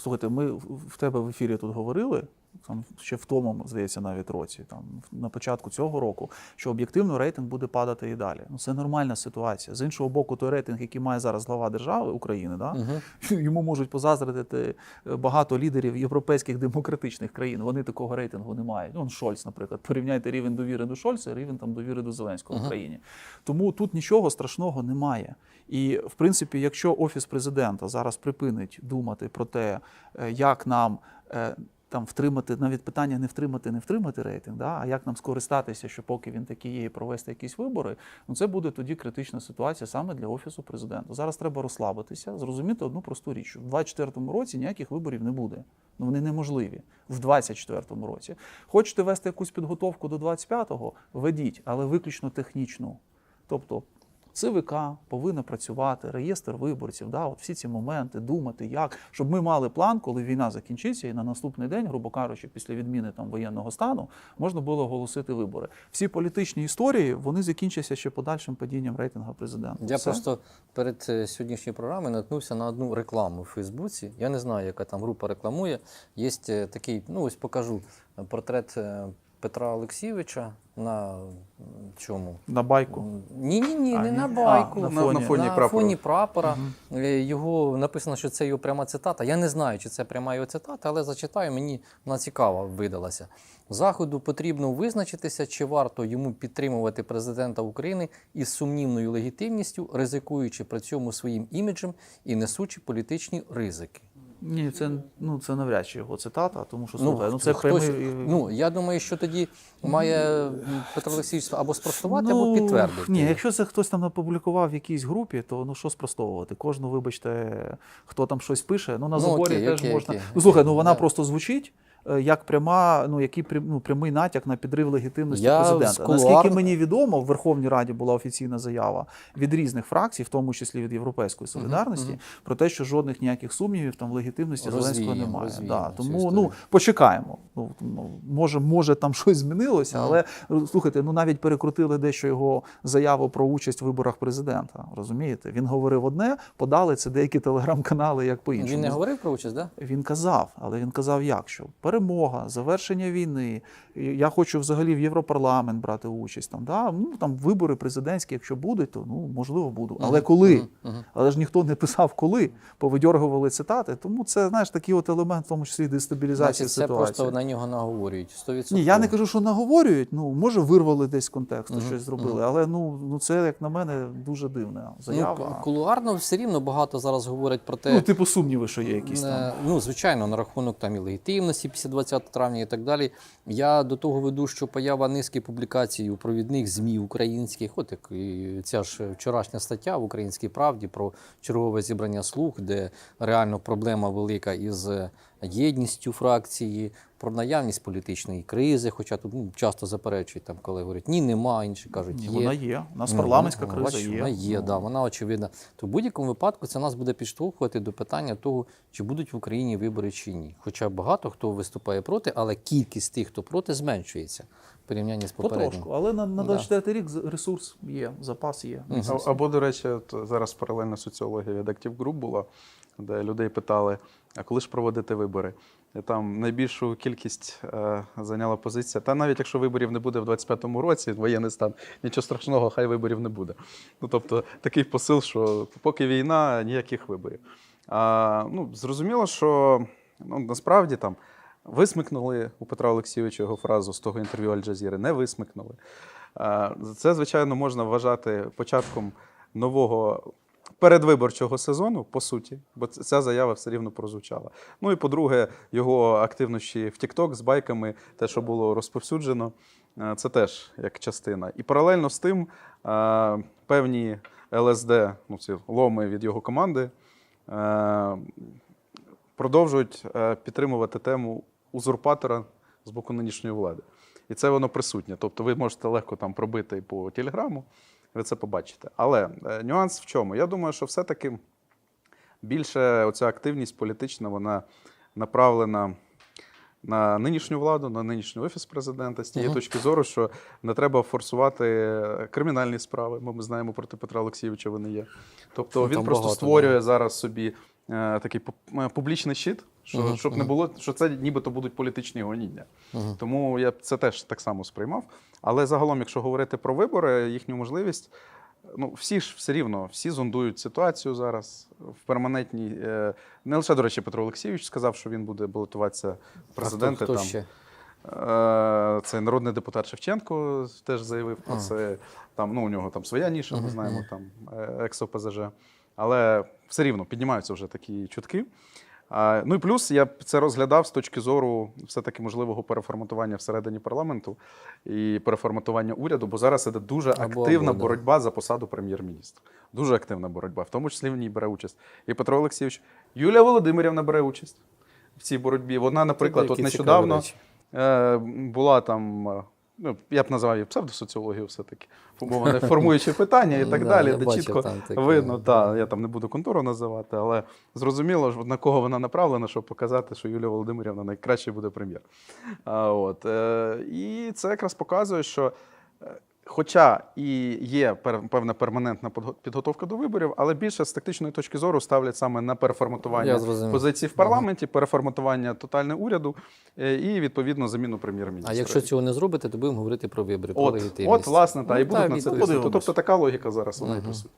Слухайте, ми в тебе в ефірі тут говорили. Там ще в тому, здається, навіть році, там на початку цього року, що об'єктивно рейтинг буде падати і далі. Ну це нормальна ситуація. З іншого боку, той рейтинг, який має зараз глава держави України, да, йому можуть позаздрити е, багато лідерів європейських демократичних країн. Вони такого рейтингу не мають. Ну, он Шольц, наприклад, порівняйте рівень довіри до Шольца, рівень там довіри до Зеленського в Україні. Тому тут нічого страшного немає. І в принципі, якщо офіс президента зараз припинить думати про те, е, як нам. Там втримати навіть питання не втримати, не втримати рейтинг, да? а як нам скористатися, що поки він такий є, і провести якісь вибори, ну це буде тоді критична ситуація саме для офісу президента. Зараз треба розслабитися, зрозуміти одну просту річ: в 2024 році ніяких виборів не буде. Ну вони неможливі в 2024 році. Хочете вести якусь підготовку до 25-го? Ведіть, але виключно технічну. Тобто ЦВК повинна працювати, реєстр виборців, да, от всі ці моменти, думати, як, щоб ми мали план, коли війна закінчиться, і на наступний день, грубо кажучи, після відміни там воєнного стану, можна було оголосити вибори. Всі політичні історії вони закінчаться ще подальшим падінням рейтингу президента. Я Все. просто перед е, сьогоднішньою програмою наткнувся на одну рекламу в Фейсбуці. Я не знаю, яка там група рекламує. Є е, такий, ну ось покажу е, портрет Петра Олексійовича на чому? на байку. Ні, ні, ні, А, не ні? на А, байку. на На, на фоні на прапору. фоні прапора. Е, Його написано, що це його пряма цитата. Я не знаю, чи це пряма його цитата, але зачитаю, мені вона цікава видалася. Заходу потрібно визначитися, чи варто йому підтримувати президента України із сумнівною легітимністю, ризикуючи при цьому своїм іміджем і несучи політичні ризики. Ні, це ну це навряд чи його цитата, тому що слухай, ну, ну це хтось- прямий. ну я думаю, що тоді має Петро Олексійович або спростувати, або Ну, підтвердити. Ні, якщо це хтось там напублікував в якійсь групі, то ну що спростовувати? Кожну, вибачте, хто там щось пише. Ну на Ну, заборі окей, теж окей, можна. окей, ну слухай, окей, ну вона да. просто звучить. Е, Як пряма, ну який ну, прямий натяк на підрив легітимності Я президента. кулуар- Наскільки мені відомо, в Верховній Раді була офіційна заява від різних фракцій, в тому числі від Європейської солідарності, про те, що жодних ніяких сумнівів там в легітимності Зеленського немає. розвіємо Да. Тому ну почекаємо. Ну, ну, може, може там щось змінилося, але слухайте, ну навіть перекрутили дещо його заяву про участь в виборах президента. Розумієте? Він говорив одне, подали це деякі телеграм-канали як по-іншому. Він не говорив про участь? Да? Він казав, але він казав, як що перемога, завершення війни. Я хочу взагалі в Європарламент брати участь. Там да ну там вибори президентські, якщо будуть, то ну можливо буду. Але коли? Але ж ніхто не писав, коли повидьоргували цитати. Тому це знаєш такий от елемент, в тому числі дестабілізації Значить, це ситуації. просто на нього наговорюють. 100%. Ні, я не кажу, що наговорюють. Ну може вирвали десь з контексту, щось зробили. Але ну ну це як на мене дуже дивна Ну, заява. ку- кулуарно все рівно багато зараз говорять про те, Ну, типу сумніви, що є якісь там. Е, Ну, звичайно, на рахунок там і легітимності після 20 травня і так далі. Я до того веду, що поява низки публікацій у провідних ЗМІ українських, от як і ця ж вчорашня стаття в Українській правді про чергове зібрання слуг, де реально проблема велика із єдністю фракції, про наявність політичної кризи. Хоча тут ну, часто заперечують, там, коли говорять, ні, нема, інші кажуть, Ні, є. вона є. У нас Ну, парламентська ну, криза бачиш, є. Вона є, Ну, да, вона очевидна. То в будь-якому випадку це нас буде підштовхувати до питання того, чи будуть в Україні вибори чи ні. Хоча багато хто виступає проти, але кількість тих, хто проти, зменшується в порівнянні з попереднім. Потрошку, але на, на Да. рік ресурс є, запас є. А- Або, до речі, зараз паралельна соціологія від Active Group була, де людей питали, а коли ж проводити вибори? Там найбільшу кількість е, зайняла позиція. Та навіть якщо виборів не буде в 25-му році, воєнний стан, нічого страшного, хай виборів не буде. Ну тобто такий посил, що поки війна, ніяких виборів. А, ну, зрозуміло, що ну, насправді там висмикнули у Петра Олексійовича його фразу з того інтерв'ю Аль-Джазіри, не висмикнули. А, Це, звичайно, можна вважати початком нового передвиборчого сезону, по суті, бо ця заява все рівно прозвучала. Ну і по-друге, його активності в TikTok з байками, те, що було розповсюджено, е, це теж як частина. І паралельно з тим е, певні ЛСД, ну ці ломи від його команди, е, продовжують підтримувати тему узурпатора з боку нинішньої влади. І це воно присутнє. Тобто ви можете легко там пробити по телеграму, ви це побачите. Але е, нюанс в чому? Я думаю, що все-таки більше оця активність політична, вона направлена на нинішню владу, на нинішній офіс президента з тієї Мгм. точки зору, що не треба форсувати е, кримінальні справи. Бо ми знаємо проти Петра Олексійовича вони є. Тобто Ну, він там просто багато, створює зараз собі такий е, публічний щит, що, Мгм, щоб не було, що це нібито будуть політичні гоніння. Мгм. Тому я це теж так само сприймав. Але загалом, якщо говорити про вибори, їхню можливість, ну всі ж все рівно, всі зондують ситуацію зараз в перманентній. е, Не лише, до речі, Петро Олексійович сказав, що він буде балотуватися президенти. хто, хто там. ще? Е, Це народний депутат Шевченко теж заявив про це. Там, ну, у нього там своя ніша, ми знаємо, там е, екс-ОПЗЖ. Але все рівно піднімаються вже такі чутки. Ну і плюс я це розглядав з точки зору все-таки можливого переформатування всередині парламенту і переформатування уряду, бо зараз іде дуже Або- активна або, да. боротьба за посаду прем'єр-міністра. Дуже активна боротьба, в тому числі в ній бере участь і Петро Олексійович. Юлія Володимирівна бере участь в цій боротьбі. Вона, наприклад, от нещодавно. Е, була там, е, ну, я б назвав її псевдосоціологію все-таки, умовно, формуючи питання і так далі, де чітко видно, та, я там не буду контору називати, але зрозуміло, на кого вона направлена, щоб показати, що Юлія Володимирівна найкраще буде прем'єр. От, е, і це якраз показує, що. Хоча і є певна перманентна підготовка до виборів, але більше з тактичної точки зору ставлять саме на переформатування позицій в парламенті, переформатування тотального уряду е, і відповідно заміну прем'єр-міністра. А якщо цього не зробите, то будемо говорити про вибори, про от, легітимність. от власне, та і Ну, будуть та, на це. Тобто така логіка зараз вона і присутня.